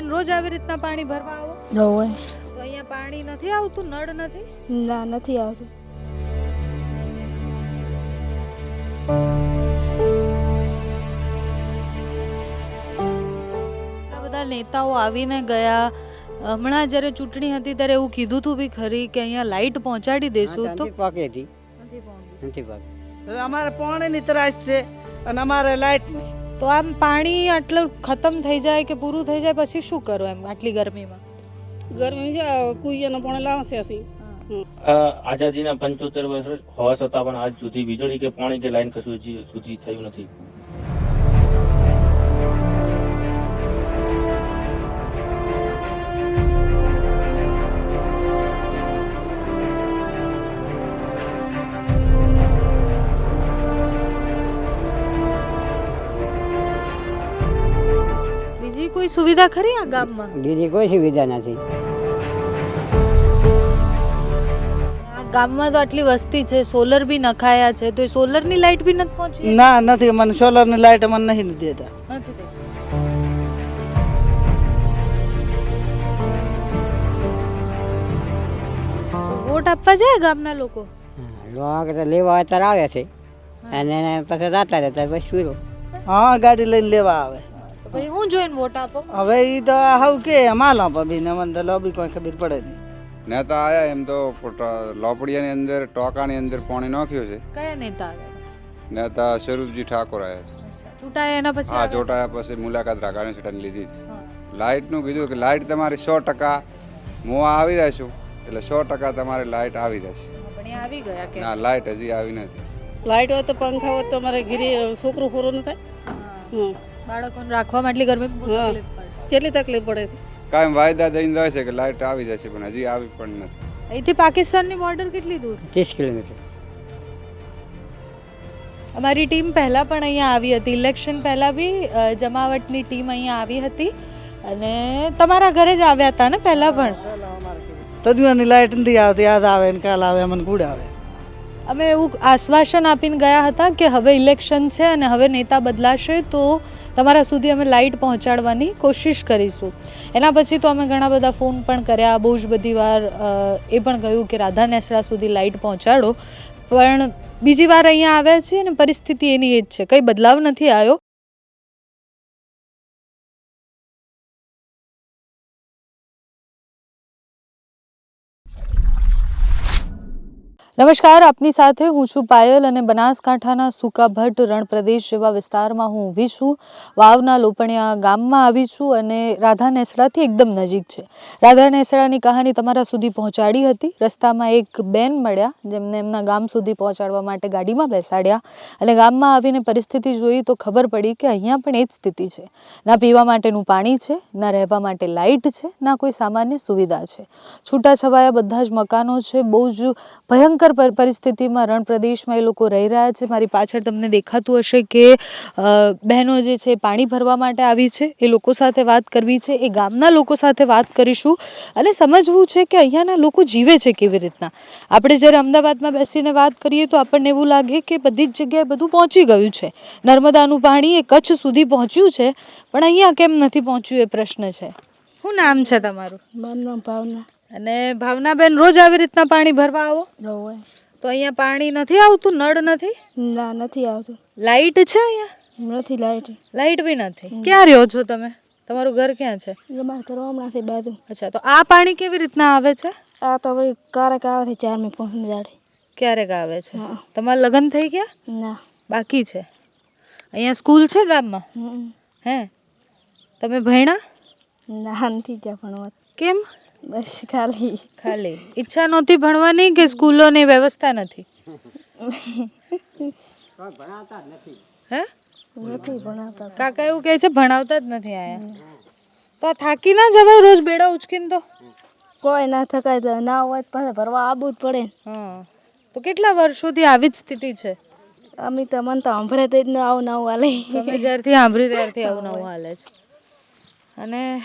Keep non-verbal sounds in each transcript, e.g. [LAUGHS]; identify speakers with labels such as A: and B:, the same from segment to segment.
A: બેન રોજ આવી રીતના પાણી ભરવા આવો?
B: હોય.
A: તો અહીંયા પાણી નથી આવતું નળ નથી?
B: ના નથી આવતું.
A: આ બધા નેતાઓ આવીને ગયા. હમણાં જ્યારે ચૂંટણી હતી ત્યારે એવું કીધું હતું બી ખરી કે અહીંયા લાઈટ પહોંચાડી દેશું. તો
C: પાકે હતી.
A: નથી
C: પાકે
D: અમારે પાણીની ત્રાસ છે અને અમારે લાઇટની
A: તો આમ પાણી આટલું ખતમ થઈ જાય કે પૂરું થઈ જાય પછી શું કરો એમ આટલી ગરમીમાં?
E: ગરમી છે કુઈયાનો પણ લાવશે ਅਸੀਂ
F: આઝાદીના પંચોતેર વર્ષ હોવા છતાં પણ આજ સુધી વીજળી કે પાણી કે લાઈન કશું સુધી થયું નથી.
A: કોઈ સુવિધા ખરી આ ગામમાં?
C: બીજી કોઈ સુવિધા નથી.
A: આ ગામમાં તો આટલી વસ્તી છે સોલર બી નખાયા છે તો એ સોલરની લાઈટ બી નથી પહોંચી
D: ના નથી મને સોલરની લાઇટ મને નહીં દેતા.
A: નથી દેતા. વોટ આપવા જાય ગામના લોકો?
C: લોક તો લેવા અત્યારે આવે છે. અને એને પછી રાતા રહેતા પછી
D: હા ગાડી લઈને લેવા આવે.
A: પછી હું જોઈને વોટ આપો?
D: હવે એ તો હાવ કે માલ આપો બી ને મને લોબી કોઈ ખબર પડે નહીં.
G: નેતા આયા એમ તો લોપડિયાની અંદર ટોકાની અંદર પાણી નાખ્યું છે.
A: કયા નેતા આવ્યા?
G: નેતા સ્વરૂપજી ઠાકોર આયા છે.
A: ચૂંટાયા એના પછી
G: હા ચૂંટાયા પછી મુલાકાત રાખવાની સેટાની લીધી
A: હા.
G: લાઇટનું કીધું કે લાઇટ તમારી સો ટકા હું આવી જશું એટલે સો ટકા તમારી લાઇટ આવી જશે.
A: પણ એ આવી ગયા કે?
G: ના લાઇટ હજી આવી નથી.
E: લાઇટ હોય તો પંખા હોય તો અમારે ઘીરી છોકરું ખોરું ન થાય. હમ.
A: બાળકોને રાખવામાં એટલી ગરમી.
E: કેટલી તકલીફ પડે. કાયમ
G: કાંઈ વાયદા દઈને જાય છે કે લાઇટ આવી જશે પણ હજી આવી પણ નથી.
A: અહીંથી પાકિસ્તાનની બોર્ડર કેટલી દૂર?
C: ત્રીસ કિલોમીટર.
A: અમારી ટીમ પહેલાં પણ અહીંયા આવી હતી. ઇલેક્શન પહેલાં બી જમાવટની ટીમ અહીંયા આવી હતી. અને તમારા ઘરે જ આવ્યા હતા ને પહેલાં પણ?
D: તદુઆની લાઇટ નથી આવતી. યાદ આવે ને કાલ આવે મને ગુડ આવે.
A: અમે એવું આશ્વાસન આપીને ગયા હતા કે હવે ઇલેક્શન છે અને હવે નેતા બદલાશે તો તમારા સુધી અમે લાઇટ પહોંચાડવાની કોશિશ કરીશું. એના પછી તો અમે ઘણા બધા ફોન પણ કર્યા. બહુ જ બધી વાર એ પણ કહ્યું કે રાધા નેસડા સુધી લાઇટ પહોંચાડો. પણ બીજી વાર અહીંયા આવ્યા છીએ અને પરિસ્થિતિ એની એ જ છે. કંઈ બદલાવ નથી આવ્યો. નમસ્કાર, આપની સાથે હું છું પાયલ અને બનાસકાંઠાના સુકાભટ્ટ રણ પ્રદેશ જેવા વિસ્તારમાં હું ઊભી છું. વાવના લોપણિયા ગામમાં આવી છું અને રાધા નેસડાથી એકદમ નજીક છે. રાધા નેસડાની કહાની તમારા સુધી પહોંચાડી હતી. રસ્તામાં એક બેન મળ્યા, જેમને એમના ગામ સુધી પહોંચાડવા માટે ગાડીમાં બેસાડ્યા અને ગામમાં આવીને પરિસ્થિતિ જોઈ તો ખબર પડી કે અહીંયા પણ એ જ સ્થિતિ છે. ના પીવા માટેનું પાણી છે, ના રહેવા માટે લાઇટ છે, ના કોઈ સામાન્ય સુવિધા છે. છૂટાછવાયા બધા જ મકાનો છે, બહુ જ ભયંકર પર- પરિસ્થિતિમાં રણ પ્રદેશમાં એ લોકો રહી રહ્યા છે. મારી પાછળ તમને દેખાતું હશે કે બહેનો જે છે, પાણી ભરવા માટે આવી છે. એ લોકો સાથે વાત કરવી છે. એ ગામના લોકો સાથે વાત કરીશું અને સમજવું છે કે અહીંયાના લોકો જીવે છે કેવી રીતના. આપણે જ્યારે અમદાવાદમાં બેસીને વાત કરીએ તો આપણને એવું લાગે કે બધી જ જગ્યાએ બધું પહોંચી ગયું છે. નર્મદાનું પાણી એ કચ્છ સુધી પહોંચ્યું છે, પણ અહીંયા કેમ નથી પહોંચ્યું એ પ્રશ્ન છે? શું નામ છે તમારું?
B: મારું ભાવના.
A: અને ભાવનાબેન રોજ આવી રીતના પાણી ભરવા આવો? તો અહીંયા પાણી નથી આવતું નળ નથી?
B: ના નથી આવતું.
A: લાઈટ છે અહીંયા?
B: નથી લાઇટ
A: લાઈટ બી નથી. ક્યાં રહ્યો છો તમે? તમારું ઘર ક્યાં છે?
B: અમારું ઘર હમણાંથી બાજુ.
A: અચ્છા તો આ પાણી કેવી રીતના આવે છે?
B: આ તો હવે ક્યારેક આવે છે ચાર મી પાંચ દાડે.
A: ક્યારેક આવે છે. તમારા લગ્ન થઈ ગયા?
B: ના.
A: બાકી છે? અહીંયા સ્કૂલ છે ગામમાં. હે? તમે ભણ્યા?
B: ના નથી જા ભણવા.
A: કેમ?
B: બસ ખાલી.
A: ખાલી. ઈચ્છા નહોતી ભણવાની કે સ્કૂલોની વ્યવસ્થા નથી? હે?
B: નથી ભણાવતા
A: કાકા એવું કહે છે ભણાવતા જ નથી આયા. તો થાકી ના જવાય રોજ બેડા ઉચકીને તો?
B: કોઈ ના થકાય તો ના હોય પાસે ભરવા આવવું જ પડે.
A: હા. તો કેટલા વર્ષોથી આવી જ સ્થિતિ છે?
B: અમે તો મન તો સાંભળે તો જ આવું નવું હાલે.
A: તમે જ્યારથી સાંભળ્યું ત્યારથી આવું નવું હાલે છે. અને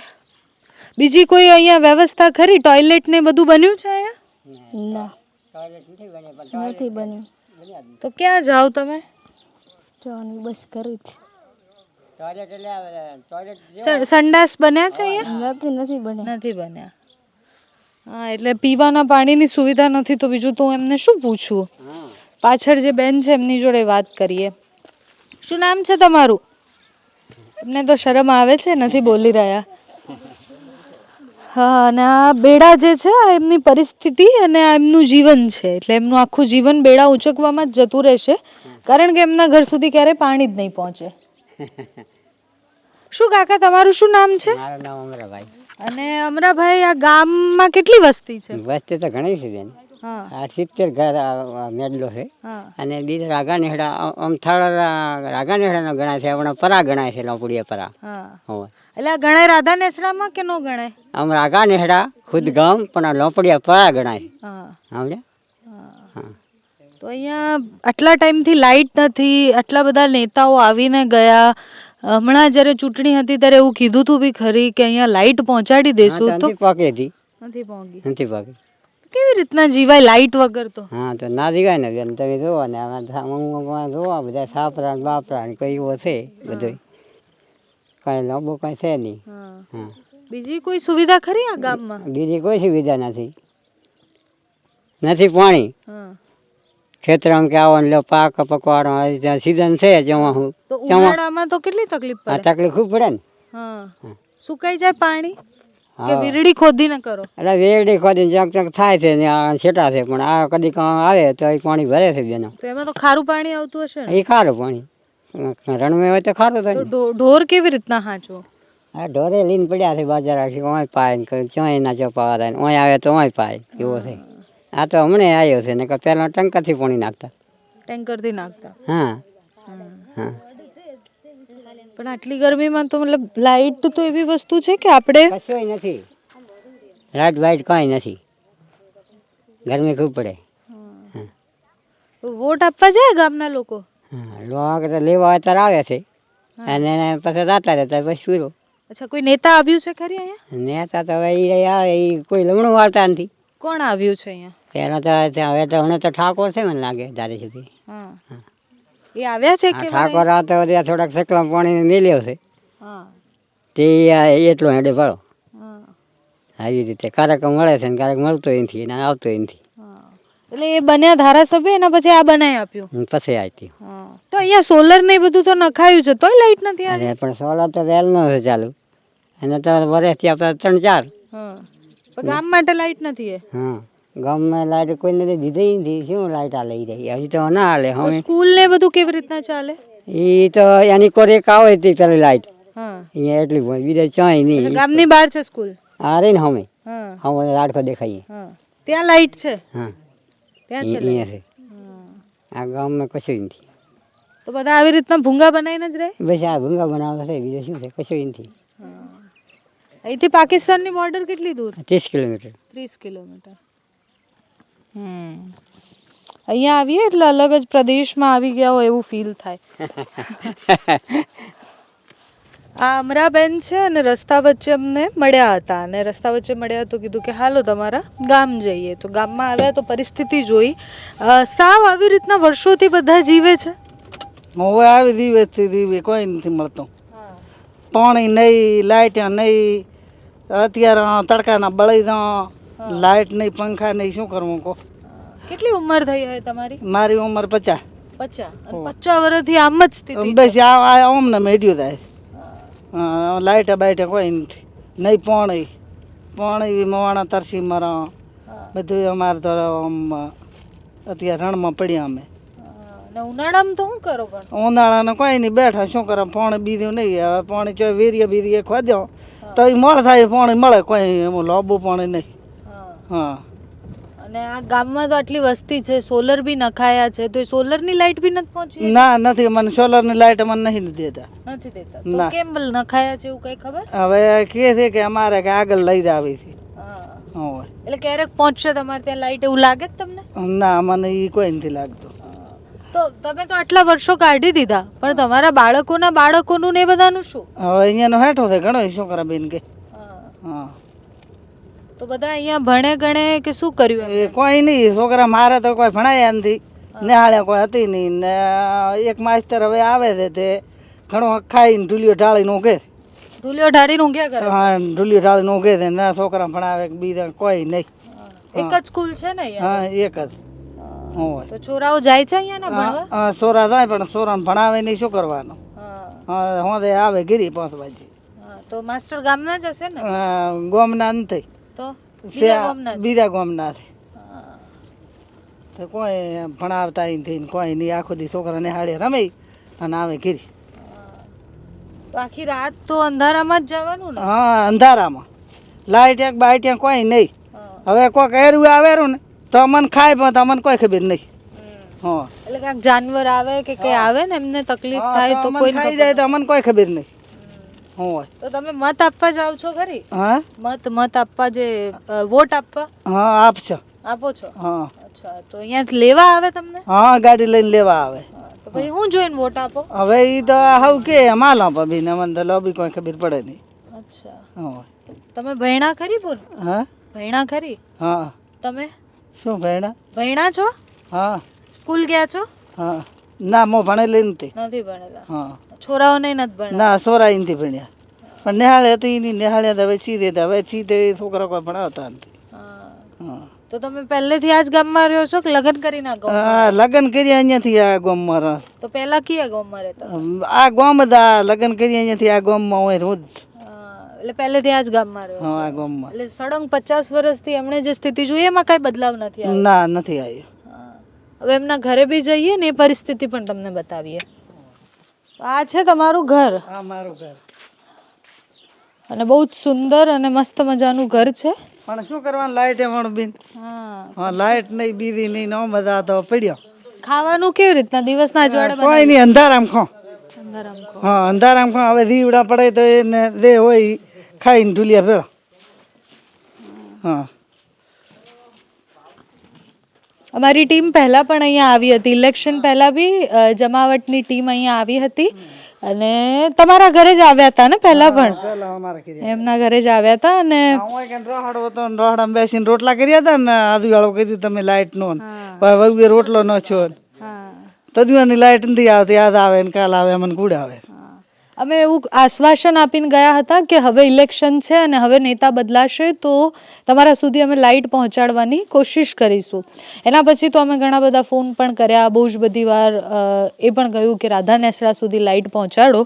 A: બીજી કોઈ અહીંયા વ્યવસ્થા ખરી? ટોયલેટ ને બધું બન્યું છે અહીંયા?
B: ના. નથી બન્યું.
A: તો ક્યાં જાઓ તમે?
B: જવાની બસ કરી
A: સ- સંડાસ બન્યા છે અહીંયા?
B: નથી નથી બન્યા.
A: નથી બન્યા. હા એટલે પીવાના પાણીની સુવિધા નથી તો બીજું તો હું એમને શું પૂછું? પાછળ જે બેન છે એમની જોડે વાત કરીએ. શું નામ છે તમારું? એમને તો શરમ આવે છે નથી બોલી રહ્યા. હા અને આ બેડા જે છે આ એમની પરિસ્થિતિ અને આ એમનું જીવન છે. એટલે એમનું આખું જીવન બેડા ઉંચકવામાં જ જતું રહેશે. કારણ કે એમના ઘર સુધી ક્યારે પાણી જ નહીં પહોંચે. શું કાકા તમારું શું નામ છે?
C: મારું નામ અમરાભાઈ.
A: અને અમરાભાઈ આ ગામમાં કેટલી વસ્તી છે?
C: વસ્તી તો ઘણી છે બેન. આ સિત્તેર ઘર મેડલો છે. અને બીજા રાગા નેહડા અમથાળ રાગા નેહડાનો ગણાય છે હમણાં પરા ગણાય છે લોપડીયા પરા. હોય
A: એટલે આ ગણાય રાધા નેસડામાં કે નો ગણાય?
C: આમ રાગા નેહડા ખુદ ગામ પણ આ લોપડીયા પરા ગણાય. સમજ્યા?
A: તો અહીંયા આટલા ટાઈમથી લાઇટ નથી આટલા બધા નેતાઓ આવીને ગયા. હમણાં જ્યારે ચૂંટણી હતી ત્યારે એવું કીધું તું બી ખરી કે અહીંયા લાઇટ પહોંચાડી દેશું તો
C: નથી
A: પહોંચી
C: નથી પાકી
A: કેવી રીતના જીવાય લાઇટ વગર તો?
C: હા તો ના દીવાય ને બેન. તમે જુઓ ને આમાં આ બધા સાપરા બાપરા ને છે બધું. કાંઈ લાંબુ કાંઈ છે નહીં.
A: હા. બીજી કોઈ સુવિધા ખરી આ ગામમાં?
C: બીજી કોઈ સુવિધા નથી. નથી પાણી.
A: ખેતર
C: ખેતરમાં કે આવો લો પાક પકવાડો સીઝન છે જેમાં હું.
A: તો ઉનાળામાં તો કેટલી તકલીફ પડે?
C: તકલીફ ખૂબ પડે ને.
A: હા. સુકાઈ જાય પાણી? કે. વીરડી ખોદીને કરો.
C: એટલે વેરડી ખોદીને ચક ચક થાય છે ને આ છેટા છે પણ આ કદી કાં આવે તો એ પાણી ભરે છે બેનો.
A: તો એમાં તો ખારું પાણી આવતું હશે ને?
C: એ ખારું પાણી. રણમે હોય તો ખારું થાય
A: તો ઢો- ઢોર કેવી રીતના હાંચવો?
C: આ ઢોરે લઈને પડ્યા છે બાજાર આખી ઓય પાય ને ચોય ના ચોપા થાય ને ઓય આવે તો ઓય પાય એવો છે. આ તો હમણાં આવ્યો છે ને કે પહેલાં ટંકાથી પાણી નાખતા.
A: ટેન્કરથી નાખતા.
C: હા. હા.
A: પણ આટલી ગરમીમાં તો મતલબ લાઇટ તો એવી વસ્તુ છે કે આપણે
C: કશું નથી. લાઇટ વાઇટ કાંઈ નથી. ગરમી ખૂબ પડે.
A: વોટ આપવા જાય ગામના લોકો?
C: લોક તો લેવા અત્યારે આવે છે. અને પછી જાતા રહેતા પછી પૂરો
A: અચ્છા કોઈ નેતા આવ્યું છે ખરી અહીંયા?
C: નેતા તો હવે એ આવે એ કોઈ લમણું વાળતા નથી.
A: કોણ આવ્યું છે અહીંયા?
C: પહેલાં તો હવે તો હમણાં તો ઠાકોર છે મને લાગે ધારે સુધી.
A: હા. એ આવ્યા છે કે
C: ઠાકોર આ તો ત્યાં થોડાક સકલા પાણી મેલ્યો છે.
A: હા.
C: તે એટલો હેડે ભાડો આવી રીતે ક્યારેક મળે છે ને ક્યારેક મળતો નથી અને આવતો નથી.
A: એટલે એ બન્યા ધારાસભ્ય એના પછી આ બનાવી આપ્યું?
C: પછી આવતી
A: હા. તો અહીંયા સોલર ને બધું તો નખાયું છે તોય લાઈટ નથી આવી?
C: પણ સોલર તો રેલ ન છે ચાલુ. એને તો વર્ષથી આપણે ત્રણ ચાર.
A: ગામ માટે લાઈટ નથી
C: હા. ગામમાં લાઈટ કોઈ નથી દીધી નથી. શું લાઈટ આ લઈ રહી હજી તો ના હાલે. હવે
A: સ્કૂલ ને બધું કેવી રીતના ચાલે?
C: એ તો એની કોર એક આવે તે પેલી લાઈટ.
A: હા.
C: અહીંયા એટલી બીજે ચાય નહીં.
A: ગામની બહાર છે સ્કૂલ?
C: આ રહી ને હમે.
A: હા.
C: હમે પર દેખાઈએ.
A: ત્યાં લાઇટ છે?
C: હા.
A: ત્યાં છે
C: અહીંયા છે. આ ગામમાં કશું નથી.
A: તો બધા આવી રીતના ભૂંગા બનાવીને જ રહે?
C: બસ આ ભૂંગા બનાવે છે. બીજું શું છે? કશું નથી.
A: અહીંથી પાકિસ્તાનની બોર્ડર કેટલી દૂર?
C: ત્રીસ કિલોમીટર.
A: ત્રીસ કિલોમીટર. અહીંયા આવીએ એટલે અલગ જ પ્રદેશમાં આવી ગયા હોય એવું ફીલ થાય. [LAUGHS] આ અમરાબેન છે અને રસ્તા વચ્ચે અમને મળ્યા હતા અને રસ્તા વચ્ચે મળ્યા તો કીધું કે હાલો તમારા ગામ જઈએ. તો ગામમાં આવ્યા તો પરિસ્થિતિ જોઈ. સાવ આવી રીતના વર્ષોથી બધા જીવે છે.
D: હવે આવી દિવસથી દીવે કોઈ નથી મળતું. પાણી નહીં લાઇટ નહીં અત્યારે તડકાના બળી દો લાઇટ નહીં પંખા નહીં શું કરવું કહો?
A: કેટલી ઉંમર થઈ હોય તમારી?
D: મારી ઉંમર પચાસ.
A: પચાસ. પચાસ વર્ષથી આમ જ સ્થિતિ
D: બસ આ આ ઓમને મેળ્યું થાય. હા, લાઇટ બાઇટ કોઈ નથી. નહીં પોણી. પોણી મવાણા તરસી મરા બધું અમારે તો અત્યારે રણમાં પડ્યા અમે.
A: ઉનાળામાં તો શું કરો પણ?
D: ઉનાળાને કોઈ નહીં બેઠા શું કરો? પાણી બીજું નહીં હવે પોણી ચો વીરીએ બીરીએ ખોદ્યો તો એ મળ થાય પોણી મળે. કોઈ એમ લોબુ પાણી નહીં.
A: હા. અને આ ગામમાં તો આટલી વસ્તી છે સોલર બી નખાયા છે તો એ સોલરની લાઇટ બી નથી પહોંચી?
D: ના નથી મને સોલરની લાઇટ મને નહીં દેતા.
A: નથી દેતા. તો. કેમ નખાયા છે એવું કઈ ખબર?
D: હવે કે છે કે અમારે કે આગળ લઈ જ આવી છે.
A: એટલે ક્યારેક પહોંચશે તમારે ત્યાં લાઇટ એવું લાગે જ તમને?
D: ના મને એ કોઈ નથી લાગતું.
A: તો તમે તો આટલા વર્ષો કાઢી દીધા પણ તમારા બાળકોના બાળકોનું ને બધાનું શું?
D: હવે અહીંયાનો હેઠો છે ઘણો શું કરે બેન કે.
A: હા. તો બધા અહીંયા ભણે ગણે કે શું કર્યું
D: એ કોઈ નહીં છોકરા મારે તો કોઈ ભણાયા નથી. નિહાળ્યા કોઈ હતી નહીં. ને એક માસ્તર હવે આવે છે તે ઘણો ખાઈને ઢૂલિયો ઢાળીને ઊંઘે
A: ઢૂલિયો ઢાળીને ઊંઘ્યા કરે?
D: હા ઢૂલિયો ઢાળીને ઊંઘે છે. ના છોકરા ભણાવે બીજા કોઈ નહીં.
A: એક જ સ્કૂલ છે ને
D: હા એક જ.
A: તો છોરાઓ જાય છે અહીંયા ભણવા?
D: હા સોરા થાય પણ સોરાને ભણાવે નહીં. શું કરવાનું?
A: હા.
D: હા હોદે આવે ગીરી પાંચ વાગે
A: તો માસ્ટર ગામના જ હશે ને?
D: ગોમના નથી
A: તો બીજા ગામના?
D: છે તો કોઈ ભણાવતા નથી કોઈ નહીં. આખો દી છોકરાને હાડે રમે અને આવે
A: ઘીરી. આખી રાત તો અંધારામાં જ જવાનું ને?
D: હા અંધારામાં. લાઈટ એક બાઈટ એક કોઈ નહીં. હવે કોઈ કહેરું આવેરું ને તો અમને ખાય પણ અમને કોઈ ખબર નહીં. હા.
A: એટલે કાંઈક જાનવર આવે કે કઈ આવે ને એમને તકલીફ થાય
D: તો
A: કોઈ
D: ખાઈ જાય તો અમને કોઈ ખબર નહીં. હોય.
A: તો તમે મત આપવા જાવ છો ખરી?
D: હા?
A: મત મત આપવા જે વોટ આપવા?
D: હા આપશો.
A: આપો છો?
D: હા.
A: અચ્છા તો અહીંયા લેવા આવે તમને?
D: હા ગાડી લઈને લેવા આવે.
A: તો ભાઈ હું જોઈને વોટ આપો?
D: હવે એ તો હવ કે માલ આપે બી ને મને લોબી કોઈ ખબર પડે નહીં.
A: અચ્છા.
D: હા.
A: તમે ભૈણા ખરી બોલ?
D: હા?
A: ભૈણા ખરી?
D: હા.
A: તમે?
D: શું ભૈણા?
A: ભૈણા છો?
D: હા.
A: સ્કૂલ ગયા છો?
D: હા. ના મો ભણેલી નથી.
A: નથી ભણેલા.
D: હા.
A: છોરાઓને નથી ભણ્યા
D: ના છોરા નથી ભણ્યા. પણ નિહાળે હતી એની નિહાળ્યા હવે ચીધે હવે ચીધે છોકરા કોઈ ભણાવતા નથી.
A: હા. તો તમે પહેલેથી આ જ ગામમાં રહ્યો છો કે લગ્ન કરીને આ ગામ
D: હા લગ્ન કરી અહીંયાથી આ ગામમાં રહ.
A: તો પહેલા કયા ગામમાં રહેતા?
D: આ ગામ જ આ લગ્ન કરી અહીંયાથી આ ગામમાં હોય રોજ.
A: એટલે પહેલેથી આ જ ગામમાં રહ્યો
D: હા આ ગામમાં.
A: એટલે સળંગ પચાસ વર્ષથી એમણે જે સ્થિતિ જોઈ એમાં કાંઈ બદલાવ નથી
D: ના નથી આવ્યો.
A: હવે એમના ઘરે બી જઈએ ને એ પરિસ્થિતિ પણ તમને બતાવીએ. આ છે તમારું ઘર?
D: આ મારું ઘર.
A: અને બહુ જ સુંદર અને મસ્ત મજાનું ઘર છે.
D: પણ શું કરવાનું લાઈટ એ પણ બિન
A: હા.
D: હા લાઈટ નહીં બીજી નહીં નો મજા તો પડ્યો.
A: ખાવાનું કેવી રીતના? દિવસના અજવાળે
D: કોઈ નહીં અંધારામ ખો હા અંધારામ ખો હવે દીવડા પડે તો એને જે હોય ખાઈને ઢુલિયા ભેળો હા.
A: અમારી ટીમ પહેલાં પણ અહીંયા આવી હતી. ઇલેક્શન પહેલાં બી જમાવટની ટીમ અહીંયા આવી હતી. અને તમારા ઘરે જ આવ્યા હતા ને પહેલા પણ? એમના ઘરે જ આવ્યા હતા અને
D: રોહાડો બેસીને રોટલા કર્યા હતા ને આદુવાળો કીધું તમે લાઈટ નો રોટલો ન છો તદુઆની લાઈટ નથી આવતી યાદ આવે ને કાલ આવે મને ગુડ આવે.
A: અમે એવું આશ્વાસન આપીને ગયા હતા કે હવે ઇલેક્શન છે અને હવે નેતા બદલાશે તો તમારા સુધી અમે લાઇટ પહોંચાડવાની કોશિશ કરીશું. એના પછી તો અમે ઘણા બધા ફોન પણ કર્યા બહુ જ બધી વાર એ પણ કહ્યું કે રાધા નેસડા સુધી લાઇટ પહોંચાડો.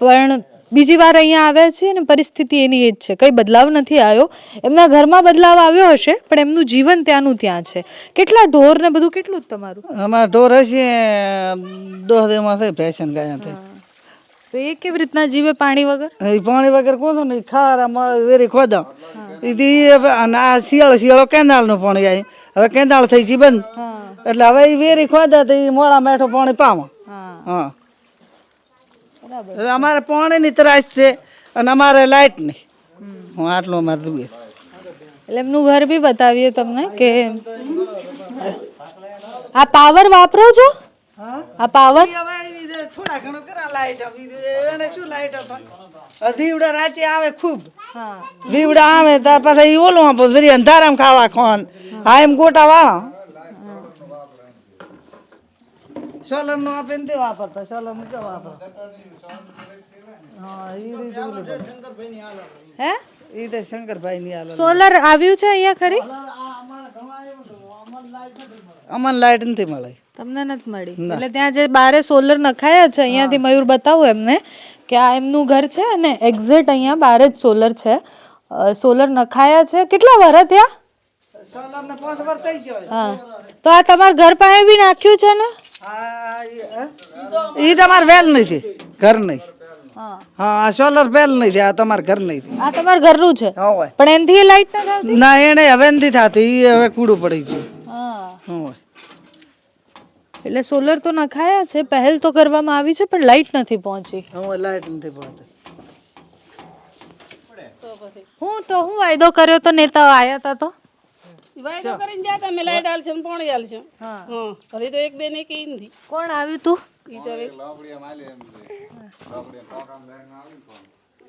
A: પણ બીજી વાર અહીંયા આવ્યા છીએ અને પરિસ્થિતિ એની એ જ છે. કંઈ બદલાવ નથી આવ્યો. એમના ઘરમાં બદલાવ આવ્યો હશે પણ એમનું જીવન ત્યાંનું ત્યાં છે. કેટલા ઢોર ને બધું કેટલું જ તમારું?
D: અમારા ઢોર હશે દોહ દેમાં થઈ ફેશન ગયા થઈ
A: તો એ કેવી રીતના જીવે પાણી વગર?
D: એ પાણી વગર કોણ ને ખારા મારે વેરી ખોદા. એથી અને આ શિયાળો શિયાળો કેનાળનું પાણી આવી હવે કેનાળ થઈ છે બંધ. એટલે હવે એ વેરી ખોદા તો એ મોડા મેઠો પાણી પાવા.
A: હા.
D: અમારે પાણીની ત્રાસ છે અને અમારે લાઇટ નહીં. હું આટલું અમારે જોઈએ.
A: એટલે એમનું ઘર બી બતાવીએ તમને કે આ પાવર વાપરો છો? આ પાવર
D: થોડા ઘણું કરા લાઈટ એને શું લાઈટ દીવડા રાતે આવે ખૂબ. દીવડા આવે તો પછી ઓલું આપો જરી અંધારામ ખાવા ખોન. હા એમ ગોટા વાળા. સોલરનું આપે ને તે વાપરતા સોલરનું કેવું વાપરતા હા એ રીતે
A: હે?
D: એ તો શંકરભાઈ ની આલો
A: સોલર આવ્યું છે અહીંયા ખરી?
D: અમન લાઈટ નથી મળે.
A: તમને નથી મળી? એટલે ત્યાં જે બારે સોલર નખાયા છે અહીંયાથી મયુર બતાવો એમને કે આ એમનું ઘર છે અને એક્ઝેક્ટ અહીંયા બારે જ સોલર છે. સોલર નખાયા છે. કેટલા વરસ થયા?
D: સોલર ને પાંચ વાર થઈ ગયો
A: હા. તો આ તમારા ઘર પાસે બી નાખ્યું છે ને?
D: એ તમારે વેલ નથી ઘર નહીં.
A: હા.
D: હા આ સોલર પેલ નહીં છે આ તમારે ઘર નહીં છે.
A: આ તમારા ઘરનું છે?
D: હોય.
A: પણ એનથી લાઈટ ના થાય
D: ના એને હવે નથી થતી એ હવે કૂડું પડી ગયું.
A: હા.
D: હા હોય.
A: એટલે સોલર તો નખાયા છે પહેલ તો કરવામાં આવી છે પણ લાઈટ નથી પહોંચી.
D: હવે લાઈટ નથી પહોંચી.
A: હું તો હું વાયદો કર્યો તો નેતાઓ આવ્યા હતા તો?
E: વાયદો કરીને જાતા અમે લાઈટ આલશે ને પાણી આલશે
A: હા.
E: હા હજી તો એક બે ને. કઈ નથી
A: કોણ આવ્યું તું?
E: ઈ તો હવે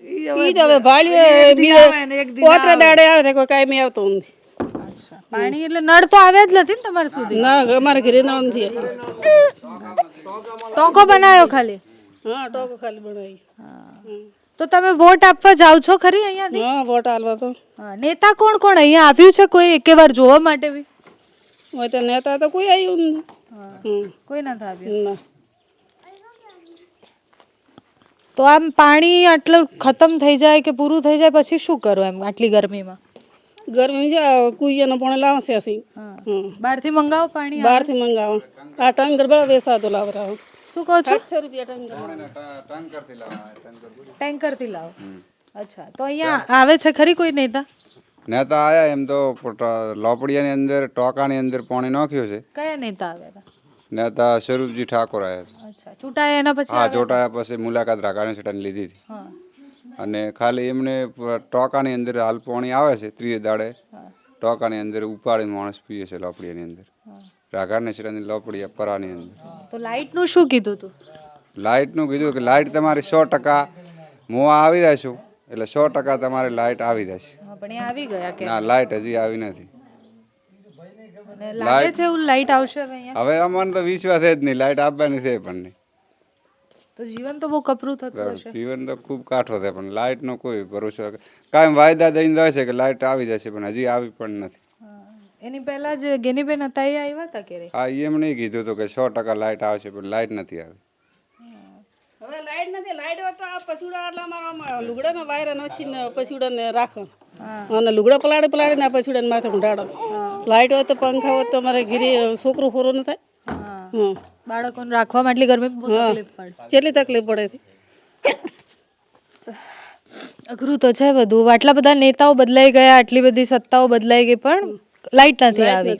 D: ઈ
E: ઈ તો હવે ભાળ્યું બી પોતરા દાડે આવે તો કોઈ કાંઈ આવતો નથી.
A: પાણી એટલે નળ તો આવે જ નથી ને તમારે સુધી?
E: ના અમારે ઘરે ના નથી
A: ટોંકો બનાવ્યો ખાલી?
E: હા ટોકો ખાલી બનાવી. હમ.
A: તો તમે વોટ આપવા જાઓ છો ખરી અહીંયા
E: હા વોટ આલવા તો.
A: નેતા કોણ કોણ અહીંયા આવ્યું છે? કોઈ એકે વાર જોવા માટે બી?
E: હોય તો નેતા તો કોઈ આવ્યું જ નહીં
A: કોઈ નથી આવ્યું?
E: ના.
A: તો આમ પાણી આટલું ખતમ થઈ જાય કે પૂરું થઈ જાય પછી શું કરો એમ આટલી ગરમીમાં?
E: ગરમી છે કુઈયાનો પાણી લાવશે હમ.
A: બહારથી મંગાવો પાણી
E: બહારથી મંગાવો. આ ટાઈમ ગરબા વેસાતો લાવરાવો.
A: શું કહો છો?
E: સાતસો રૂપિયા
A: ટેન્કરથી લાવો અચ્છા તો અહીંયા આવે છે ખરી કોઈ નેતા?
G: નેતા આયા એમ તો લોપડિયાની અંદર ટોકાની અંદર પાણી નાખ્યું છે.
A: કયા નેતા આવ્યા હતા?
G: નેતા સ્વરૂપજી ઠાકોર આવ્યા
A: અચ્છા ચૂંટાયા એના પછી
G: હા ચૂંટાયા પછી મુલાકાત રાકાણી સેટાની લીધી હતી. અને ખાલી એમને ટોકાની અંદર હાલ પાણી આવે છે ત્રીજે દાડે. ટોકાની અંદર ઉપાડીને માણસ પીએ છે લોપડિયાની અંદર. રાઘાની સેટાની લોપડી પરાની અંદર
A: તો લાઇટનું શું કીધું તું?
G: લાઇટનું કીધું કે લાઇટ તમારી સો ટકા હું આવી છું એટલે સો ટકા તમારી લાઇટ આવી જશે.
A: પણ એ આવી ગયા કે?
G: ના લાઇટ હજી આવી નથી.
A: લાગે છે એવું લાઇટ આવશે હવે અહીંયા?
G: હવે અમને તો વિશ્વાસ જ નહીં લાઇટ આપવાની છે પણ નહીં.
A: તો જીવન તો બહુ કપરું થતું હશે.
G: જીવન તો ખૂબ કાઠો છે પણ લાઇટનો કોઈ ભરોસો કાંઈ વાયદા દઈને જાય છે કે લાઇટ આવી જશે પણ હજી આવી પણ નથી.
A: એની પહેલા જ ગેનીબેન હતા એ આવ્યા હતા કે
G: હા એ નહીં કીધું હતું કે સો ટકા લાઇટ આવશે પણ લાઇટ નથી આવી.
E: હવે લાઈટ નથી લાઈટ હોય તો આ પશુડા એટલે અમારા લુગડા વાયર નોચીને પશુડા ને રાખો. અને લુગડા પલાડે પલાડે આ પશુડા ને માથે ઊંડાડો લાઈટ હોય તો પંખા હોય તો અમારે ઘીરે છોકરો ખોરો ન થાય. હમ.
A: બાળકોને રાખવામાં એટલી ગરમી બહુ તકલીફ પડે.
E: કેટલી તકલીફ પડે
A: અઘરું તો છે બધું. આટલા બધા નેતાઓ બદલાઈ ગયા આટલી બધી સત્તાઓ બદલાઈ ગઈ પણ લાઇટ નથી આવી.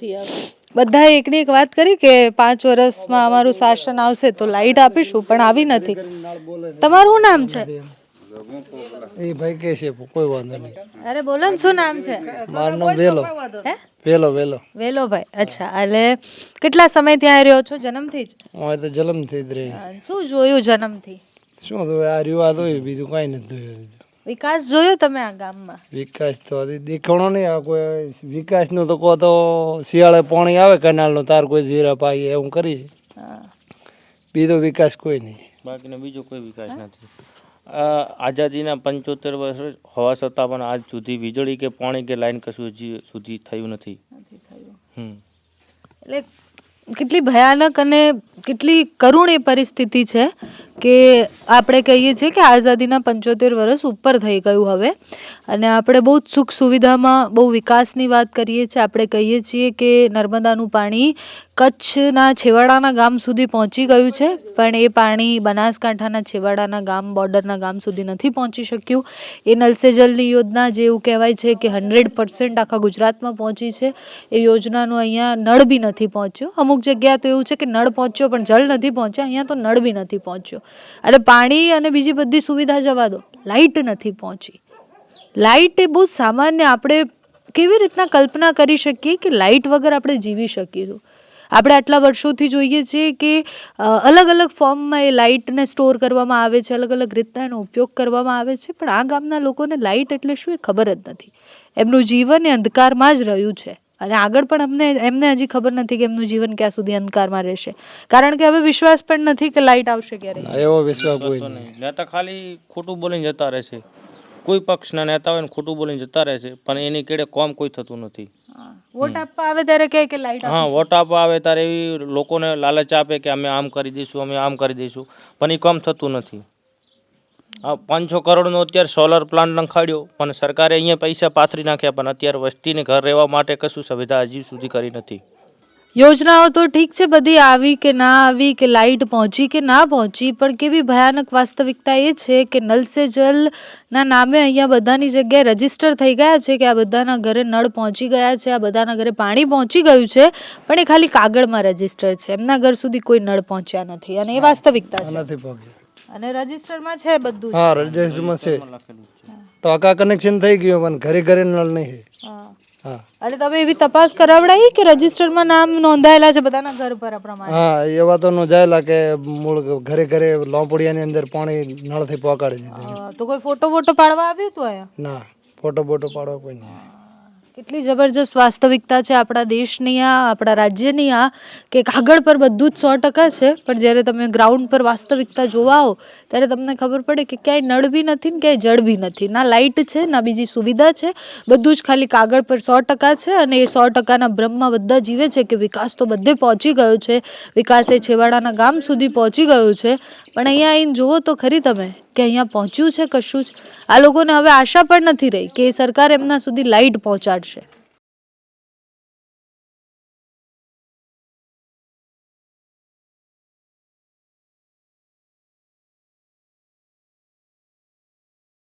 A: બધા એકની એક વાત કરી કે પાંચ વર્ષમાં અમારું શાસન આવશે તો લાઇટ આપીશું પણ આવી નથી. તમારું શું નામ છે?
H: એ ભાઈ કે છે કોઈ વાંધો નહીં.
A: અરે બોલો ને શું નામ છે?
H: મારું નામ વેલો.
A: હે?
H: વેલો વેલો.
A: ભાઈ અચ્છા. એટલે કેટલા સમય ત્યાં રહ્યો છો? જન્મથી જ?
H: હું તો જલમથી જ રહી
A: શું જોયું જન્મથી?
H: શું જોયું? આ રિવાજ હોય બીજું કાંઈ નથી જોયું.
A: વિકાસ જોયો તમે આ ગામમાં?
H: વિકાસ તો હજી દેખાણો નહીં આ કોઈ વિકાસનું તો કહો તો શિયાળે પાણી આવે કેનાલનું તાર કોઈ જીરા પાઈએ એવું કરી
A: હા.
H: બીજો વિકાસ કોઈ નહીં.
F: બાકીનો બીજો કોઈ વિકાસ નથી. આઝાદીના પંચોતેર વર્ષ હોવા છતાં પણ આજ સુધી વીજળી કે પાણી કે લાઈન કશું હજી સુધી થયું નથી. હમ.
A: એટલે કેટલી ભયાનક અને કેટલી કરુણ એ પરિસ્થિતિ છે કે આપણે કહીએ છીએ કે આઝાદીના પંચોતેર વર્ષ ઉપર થઈ ગયું હવે. અને આપણે બહુ જ સુખ સુવિધામાં, બહુ વિકાસની વાત કરીએ છીએ, આપણે કહીએ છીએ કે નર્મદાનું પાણી કચ્છના છેવાડાના ગામ સુધી પહોંચી ગયું છે. પણ એ પાણી બનાસકાંઠાના છેવાડાના ગામ, બોર્ડરના ગામ સુધી નથી પહોંચી શક્યું. એ નલસે જલની યોજના જે એવું કહેવાય છે કે હંડ્રેડ પર્સન્ટ આખા ગુજરાતમાં પહોંચી છે. એ યોજનાનું અહીંયા નળ બી નથી પહોંચ્યો. અમુક જગ્યા તો એવું છે કે નળ પહોંચ્યો પણ જલ નથી પહોંચ્યા. અહીંયા તો નળ બી નથી પહોંચ્યો. એટલે પાણી અને બીજી બધી સુવિધા જવા દો. લાઇટ નથી પહોંચી. લાઇટ એ બહુ સામાન્ય આપણે કેવી રીતના કલ્પના કરી શકીએ કે લાઇટ વગર આપણે જીવી શકીશું? આપણે આટલા વર્ષોથી જોઈએ છીએ કે અલગ અલગ ફોર્મમાં એ લાઇટને સ્ટોર કરવામાં આવે છે અલગ અલગ રીતના એનો ઉપયોગ કરવામાં આવે છે પણ આ ગામના લોકોને લાઇટ એટલે શું એ ખબર જ નથી. એમનું જીવન એ અંધકારમાં જ રહ્યું છે. અને આગળ પણ અમને એમને હજી ખબર નથી કે એમનું જીવન ક્યાં સુધી અંધકારમાં રહેશે. કારણ કે હવે વિશ્વાસ પણ નથી કે લાઇટ આવશે ક્યારે
H: એવો વિશ્વાસ કોઈ નહીં.
F: ખાલી ખોટું બોલીને જતા રહેશે. કોઈ પક્ષના નેતા હોય ને ખોટું બોલીને જતા રહેશે પણ એની કેડે કોમ કોઈ થતું નથી.
A: વોટ આપવા આવે ત્યારે કહે કે લાઈટ
F: હા વોટ આપવા આવે ત્યારે એવી લોકોને લાલચ આપે કે અમે આમ કરી દઈશું અમે આમ કરી દઈશું પણ એ કામ થતું નથી. આ પાંચસો કરોડનો અત્યારે સોલર પ્લાન્ટ નખાડ્યો પણ સરકારે અહીંયા પૈસા પાથરી નાખ્યા પણ અત્યારે વસ્તીને ઘર રહેવા માટે કશું સુવિધા હજી સુધી કરી નથી.
A: યોજનાઓ તો ઠીક છે બધી આવી કે ના આવી કે લાઇટ પહોંચી કે ના પહોંચી પણ કેવી ભયાનક વાસ્તવિકતા એ છે કે નલ સે જલ ના નામે અહીંયા બધાની જગ્યાએ રજિસ્ટર થઈ ગયા છે કે આ બધાના ઘરે નળ પહોંચી ગયા છે આ બધાના ઘરે પાણી પહોંચી ગયું છે પણ એ ખાલી કાગળમાં રજિસ્ટર છે. એમના ઘર સુધી કોઈ નળ પહોંચ્યા નથી અને એ વાસ્તવિકતા છે.
H: નથી
A: અને રજીસ્ટરમાં છે બધું.
H: હા રજીસ્ટરમાં છે. ટોકા કનેક્શન થઈ ગયું પણ ઘરે ઘરે નળ નહીં
A: હા. અને તમે એવી તપાસ કરાવડાવી કે રજીસ્ટરમાં નામ નોંધાયેલા છે બધાના ઘર પર પ્રમાણે?
H: હા એવા તો નોંધાયેલા કે મૂળ ઘરે ઘરે લોંપડિયાની અંદર પાણી નળથી પહોંચાડી દીધું.
A: તો કોઈ ફોટો વોટો પાડવા આવ્યું હતું અહીંયા?
H: ના ફોટો બોટો પાડવા કોઈ નહીં.
A: કેટલી જબરજસ્ત વાસ્તવિકતા છે આપણા દેશની આ, આપણા રાજ્યની આ, કે કાગળ પર બધું જ સો ટકા છે. પણ જ્યારે તમે ગ્રાઉન્ડ પર વાસ્તવિકતા જોવા આવો ત્યારે તમને ખબર પડે કે ક્યાંય નળ બી નથી ને ક્યાંય જળ બી નથી. ના લાઇટ છે, ના બીજી સુવિધા છે. બધું જ ખાલી કાગળ પર સો ટકા છે અને એ સો ટકાના ભ્રમમાં બધા જીવે છે કે વિકાસ તો બધે પહોંચી ગયો છે. વિકાસ એ છેવાડાના ગામ સુધી પહોંચી ગયો છે. પણ અહીંયા આવીને જુઓ તો ખરી તમે. કે અહીંયા પહોંચ્યું છે કશું જ? આ લોકોને હવે આશા પણ નથી રહી કે સરકાર એમના સુધી લાઇટ પહોંચાડશે.